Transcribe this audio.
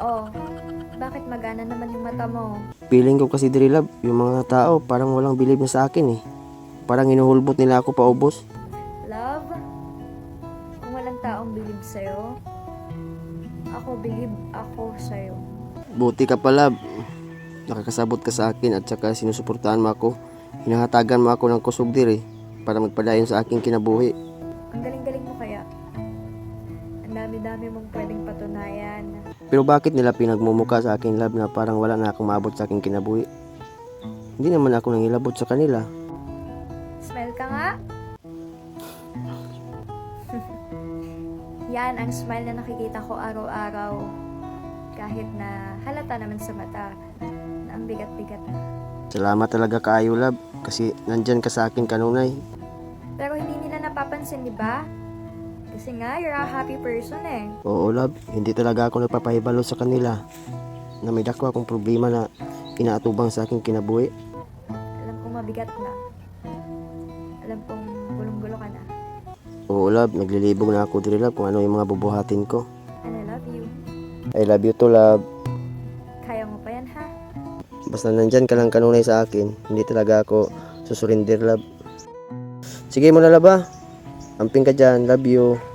Oh, bakit magana naman yung mata mo? Feeling ko kasi diri love, yung mga tao parang walang bilib na sa akin eh. Parang inuhulbot nila ako paubos. Love? Kung walang taong bilib sa'yo, ako bilib ako sa'yo. Buti ka pa love. Nakakasabot ka sa akin at saka sinusuportahan mo ako. Hinahatagan mo ako ng kusog diri para magpadayon sa aking kinabuhi. Ang galing-galing mo kaya. Ang dami-dami mong pwedeng patunayan. Pero bakit nila pinagmumuka sa akin love na parang wala na akong maabot sa aking kinabuhi? Hindi naman ako nangilabot sa kanila. Smile ka nga. Yan ang smile na nakikita ko araw-araw. Kahit na halata naman sa mata na ang bigat-bigat na. Salamat talaga kaayo love kasi nandyan ka sa akin kanunay. Pero hindi nila napapansin, di ba? Kasi nga, you're a happy person eh. Oo love, hindi talaga ako nagpapahibalo sa kanila na may dako akong problema na inaatubang sa aking kinabuhi. Alam kong mabigat na. Alam kong gulong-gulo ka na. Oo love, naglilibog na ako diri love kung ano yung mga bubuhatin ko. And I love you. I love you too love. Kaya mo pa yan, ha? Basta nandyan ka lang kanunay sa akin, hindi talaga ako susurinder love. Sige mo na love ah. Amping ka dyan, love you.